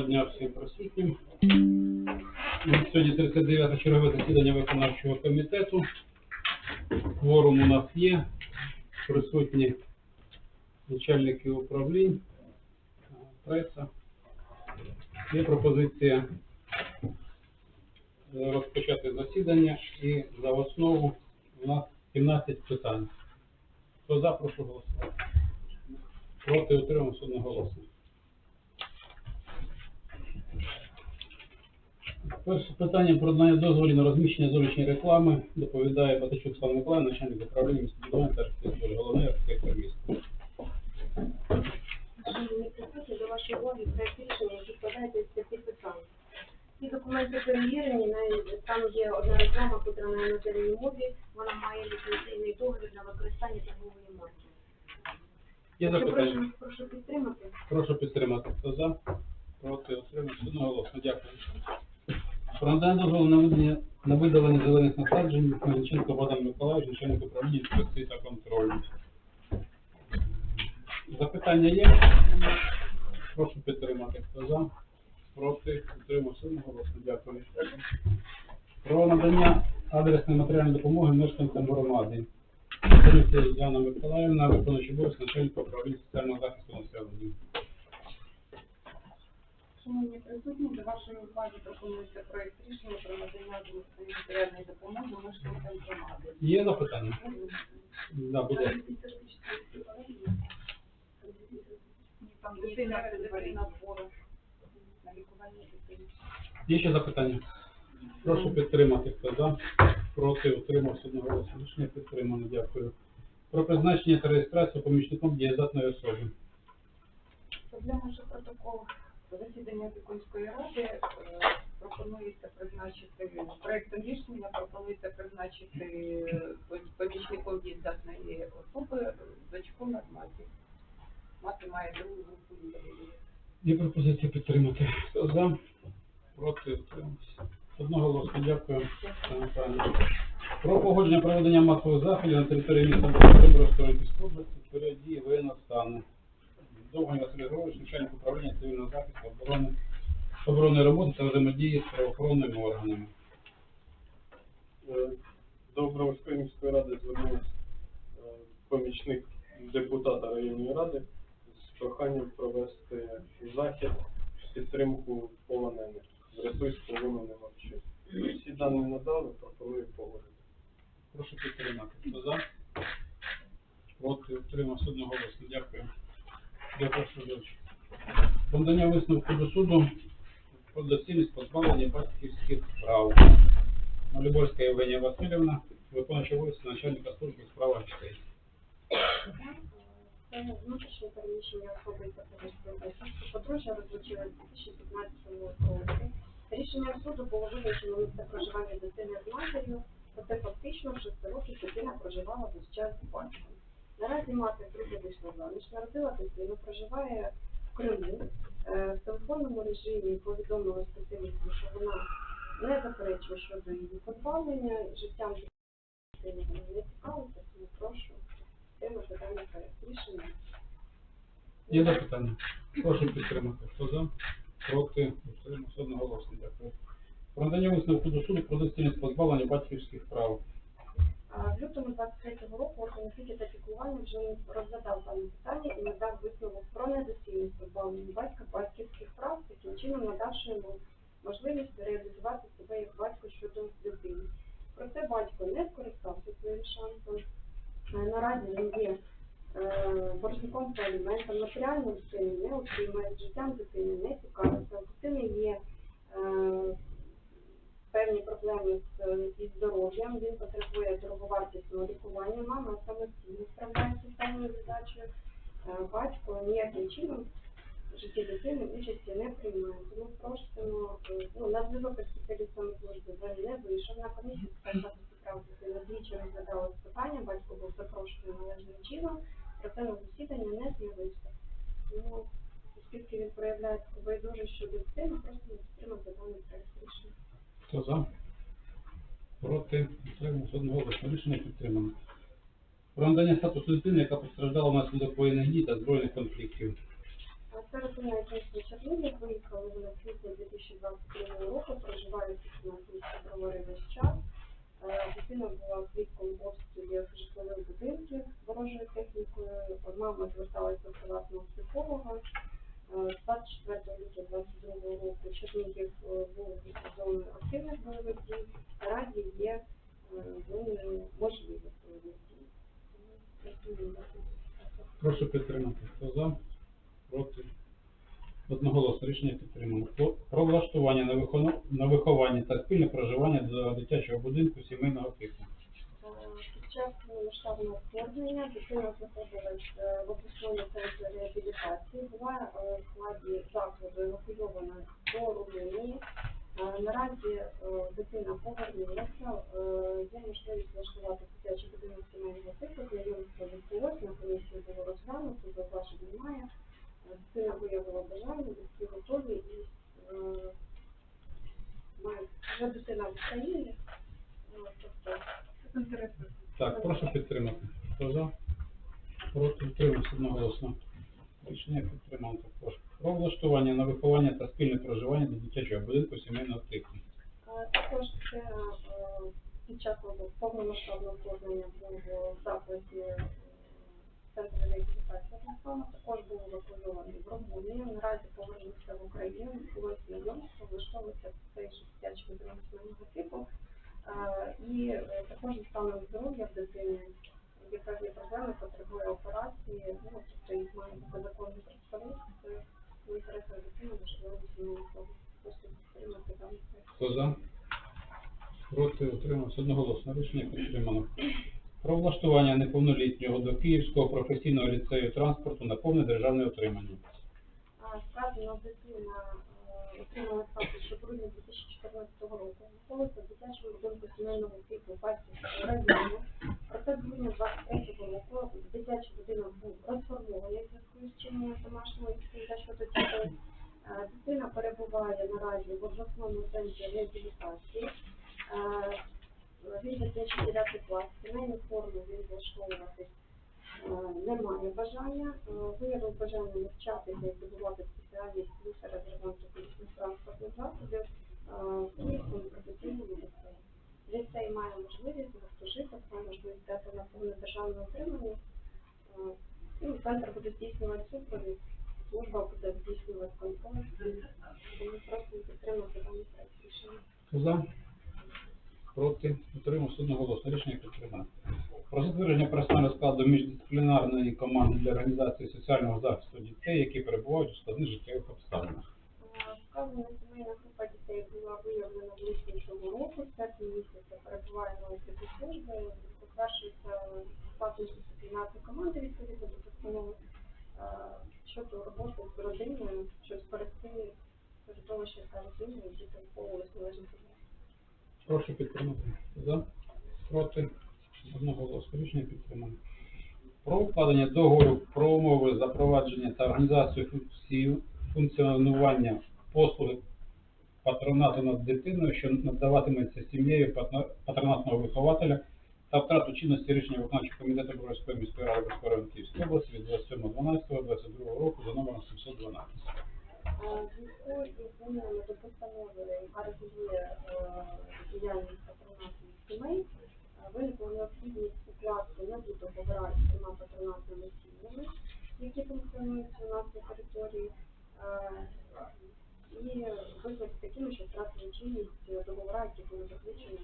Доброго дня всім присутнім. Сьогодні 39 чергове засідання виконавчого комітету. Кворум у нас є. Присутні начальники управлінь, преса. Є пропозиція е, розпочати засідання і за основу у нас 17 питань. Хто за, прошу голосувати. Проти утримався одноголосно. Перше питання про надання дозволів на розміщення зовнішньої реклами доповідає Батичук Слава Миколаїв, начальник управління містобудування та архітектури, головний архітектор міста. Шановні присутні, до вашої уваги проект рішення, який складається з п'яти питань. Ці документи перевірені, там є одна реклама, яка на іноземній мові, вона має ліцензійний догляд на використання торгової марки. Є Прошу, запитання? прошу підтримати. Прошу підтримати. Хто за? Проти утримався одноголосно. Дякую. Про надання дозволу на видалення, на видалення зелених насаджень Хмельниченко Богдан Миколаївич, начальник управління інспекції та контролю. Запитання є? Прошу підтримати. Хто за? Проти? Утримався одноголосно. Дякую. Про надання адресної матеріальної допомоги мешканцям громади. Це Яна Миколаївна, виконуючий обов'язки начальника управління соціального захисту населення. Шановні присутні, до вашої уваги пропонується проект рішення про надання адміністративної допомоги мешканцям громади. Є запитання? Да, буде. Там дитина, дитина хвора на лікування дитини. Є ще запитання? Прошу підтримати. Хто за? Проти? Утримався одноголосно. Рішення підтримано. Дякую. Про призначення та реєстрацію помічником дієздатної особи. Для нашого протоколу засідання Опікунської ради е, пропонується призначити проектом рішення пропонується призначити е, помічником дієздатної особи дочку Норматі. Мати має другу групу. Є пропозиція підтримати. Хто за? Проти? Утримався. Одноголосно. Дякую. Про погодження проведення масових заходів на території міста Дніпропетровської області в дії воєнного стану. Довгань Василь Григорович, начальник управління цивільного захисту оборони, оборонної роботи та взаємодії з правоохоронними органами. Е, До Бровської міської ради звернувся е, помічник депутата районної ради з проханням провести захід в підтримку полонених. Врятуй з полону не мовчи. Всі дані надали, пропоную погодити. Прошу підтримати. Хто за? Проти утримався одноголосно. Дякую. Дякую, Сергійович. Про надання висновку до суду про доцільність позбавлення батьківських прав. Малюборська Євгенія Васильівна, виконуюча обов'язки начальника служби у справах дітей. Внутрішнє переміщення особи та подружжя. Подружжя розлучилось у 2015 році. Рішенням суду було визначено місце проживання дитини з матір'ю, проте фактично 6 років дитина проживала весь час з батьком. Наразі мати вийшла заміж, народила дитину, проживає в Криму. Е, В телефонному режимі повідомила спеціалісту, що вона не заперечує щодо її позбавлення, життям дитини не цікавиться, тому прошу даний проект рішення. Є запитання? Прошу підтримати. Хто за? Проти? Утримався одноголосно. Дякую. Про надання висновку до суду про доцільність позбавлення батьківських прав. В лютому 23-го року орган опіки та піклування вже розглядав дане питання і надав висновок про недоцільність позбавлення батька батьківських прав, таким чином надавши йому можливість реалізувати себе як батько щодо дитини. Проте батько не скористався своїм шансом. Е, Наразі він є е, боржником по аліментам, матеріальну дитину не отримує, життям дитини не цікавиться. Дитини є е, певні проблеми з, е, здоров'ям, він потребує дороговартісного лікування, мама самостійно справляється з даною задачею, батько ніяким чином в житті дитини участі не приймає. Тому просимо, е, ну, на зв'язок спеціалістами служби взагалі не вийшов. На комісію захисту прав дитини, двічі розглядалось питання, батько був запрошений належним чином, проте на засідання не з'явився. Тому, оскільки він проявляє таку байдужість щодо дитини, просимо підтримати даний проект рішення. Хто за? Проти? Утримався одноголосно. Рішення підтримано. Про надання статусу дитини, яка постраждала внаслідок воєнних дій та збройних конфліктів. Старосина місто Чернігів виїхали в квітні 2022 року, проживають в місті Бровари весь час. Е, Дитина була свідком обстрілів житлових будинків ворожою технікою. Мама зверталася до приватного психолога. Е, 24 лютого 22 року Чернігів е, був зоною активних бойових дій. Наразі є е, зоною можливих бойових дій. Прошу підтримати. Хто за? Проти? Одноголосно рішення підтримано. Про- влаштування на, виховання та спільне проживання до дитячого будинку сімейного типу. Під час масштабного вторгнення дитина знаходилась е, в обласному центрі реабілітації, була е, в складі закладу евакуйована до Румунії. Е, Наразі е, дитина повернулася, є можливість влаштувати дитячий будинок сімейного типу, знайомство відбулося, на комісії було розглянуто, зауважень немає. Е, Дитина виявила бажання, батьки готові і вже дитина в Україні. Тобто Інтересно. Так, прошу підтримати. Хто? Проти утримався одноголосно. Рішення підтримано також. Про влаштування на виховання та спільне проживання до дитячого будинку сімейного типу. Е, Також це е, під час повномасштабного вторгнення був в закладі е, центру реабілітації Афганістана, також був евакуйований в Румунію, наразі повернувся в Україну, було знайомство, влаштовується в цей же дитячий будинок сімейного типу. Е, І е, також станом здоров'я в дитини є певні проблеми, потребує операції, ну, тобто їх має бути законний представник, це в інтересах дитини, можливо, сімейного просто підтримати даний. Хто за? Проти утримався одноголосно. Рішення підтримано. Про влаштування неповнолітнього до Київського професійного ліцею транспорту на повне державне утримання. А, Сказано, дитина отримала статус ще в грудні 2014 року. Знаходиться в дитячому будинку сімейного типу Батьківського району. Проте грудня 23 року дитячий будинок був розформований в зв'язку з чиненням домашнього відповідача щодо дітей. Е, Дитина перебуває наразі в обласному центрі реабілітації. Е, Він закінчив 9 клас, сімейну форму він влаштовувати е, немає бажання, е, виявив бажання навчатися і здобувати спеціальність ремонту колісних транспортних засобів е, в Київському професійному ліцеї. Ліцей має можливість гуртожиток, має можливість дати на повне державне отримання. Е, Ну, центр буде здійснювати супровід, служба буде здійснювати контроль. Тому просимо підтримати проект рішення. Хто отримав Проти утримався одноголосно. Рішення підтримано. Про затвердження персонального складу міждисциплінарної команди для організації соціального захисту дітей, які перебувають у складних життєвих обставинах. Е, Вказана сімейна група дітей була виявлена в липні цього року, в серпні місяця перебуває на обліку служби, покращується статус дисциплінарної команди відповідно до постанови е, щодо роботи з родиною, щоб зберегти середовище та родину, і діти виховувалися належним чином. Прошу підтримати. За? Проти? Одноголосно. Рішення підтримано. Про укладення договору про умови запровадження та організацію функціонування послуги патронату над дитиною, що надаватиметься сім'єю патронатного вихователя та втрату чинності рішення виконавчого комітету Броварської міської ради Київської області від 27.12.22 року за номером 712. Е, В зв'язку із змінами до постанови, яка регулює е, діяльність патронатних сімей, е, виникла необхідність укласти нові договори з всіма патронатними сім'ями, які функціонують у нас на території, е, і визнати такими, що втратили чинність договора, які були заключені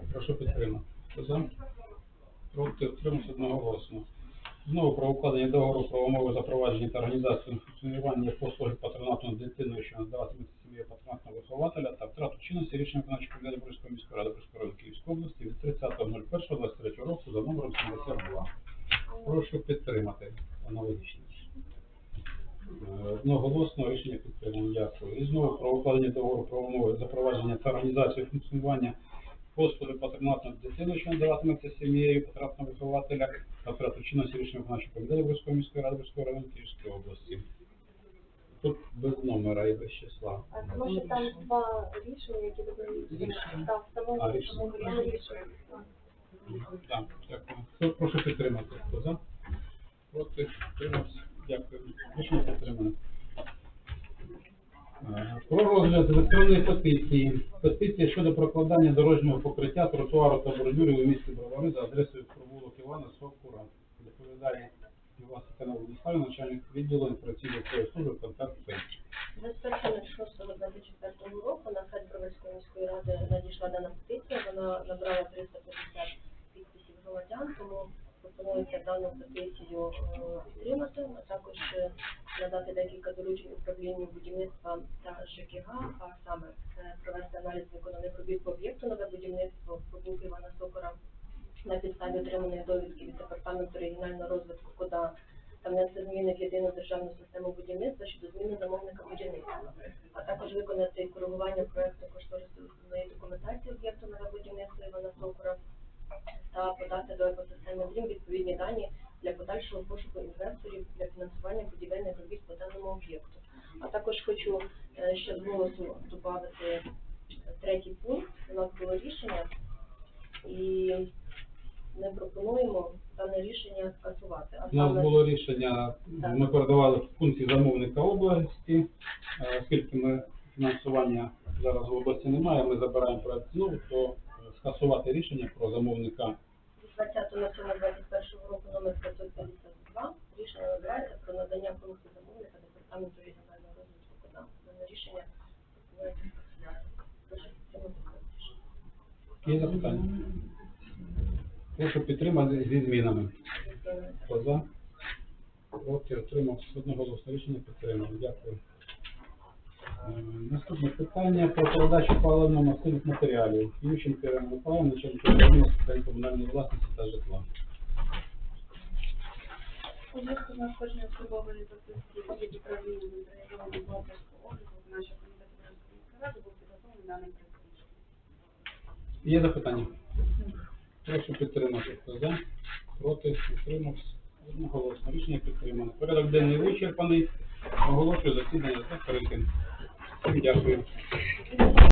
в Прошу підтримати. Хто за? Проти утримався одноголосно. Знову про укладення договору про умови запровадження та організацію функціонування послуги патронату над дитиною, що надаватиметься сім'єю патронатного вихователя та втрату чинності рішення виконавчого комітету Борської міської ради Борської району Київської області від 30.01.23 року за номером 72. Прошу підтримати аналогічно. Е, Одноголосно рішення підтримано. Дякую. І знову про укладення договору про умови запровадження та організацію функціонування послуги дитиною, що надаватиметься сім'єю патронатного вихователя та втрату чинності рішення виконавчого комітету Борської міської ради Борської району Київської області. Тут без номера і без числа. А Тому що там два рішення, які додають Рішення? так, в самому А, рішення. самому рішення. Так, дякую. Прошу підтримати? Хто за? Проти? Підтримався. Дякую. Рішення підтримано. Е, Про розгляд електронної петиції. Петиція щодо прокладання дорожнього покриття тротуару та бордюрів у місті Бровари за адресою провулок Івана Сокура. Доповідає Іван Степанов Владислав, начальник відділу інформаційної служби контакт «Центр». 21.06.24 року на сайт Броварської міської ради надійшла дана петиція, вона набрала 350 підписів громадян, тому пропонується дану е, підтримати, а також е, надати декілька доручень управлінню будівництва та ЖКГ, а саме е, провести аналіз виконаних робіт по об'єкту нове будівництво по вулиці Івана Сокора на підставі отриманої довідки від департаменту регіонального розвитку КОДА та внести зміни в єдину державну систему будівництва щодо зміни замовника будівництва, а також виконати коригування проекту кошторисної документації об'єкту нове будівництва Івана Сокора та подати до екосистеми ДРІМ відповідні дані для подальшого пошуку інвесторів для фінансування будівельних робіт по даному об'єкту. А також хочу е, ще з голосу додати третій пункт. У нас було рішення і ми пропонуємо дане рішення скасувати. А У нас саме було рішення, Так. ми передавали в функції замовника області, Е, оскільки ми фінансування зараз в області немає, ми забираємо проект знову, то е, скасувати рішення про замовника 20.07.21 року номер 552 рішення набирається про надання функцій замовника департаменту регіонального розвитку КОДА. Дане рішення пропонується скасувати. Прошу підтримати проект рішення. Є запитання? Прошу підтримати зі змінами. Хто за? Проти отримався одноголосно рішення підтримано. Дякую. Е, Наступне питання про передачу паливно-мастильних матеріалів. Ющенко Ірина Михайловна, начальник управління з питань комунальної власності та житла. У зв'язку з надходженням службової записки від управління централізованого бухгалтерського обліку комітету Броварської міської ради був підготовлений даний. Є запитання? Прошу підтримати. Хто за? Проти? Утримався? Одноголосно. Рішення підтримано. Порядок денний вичерпаний. Оголошую засідання закритим. Всім дякую.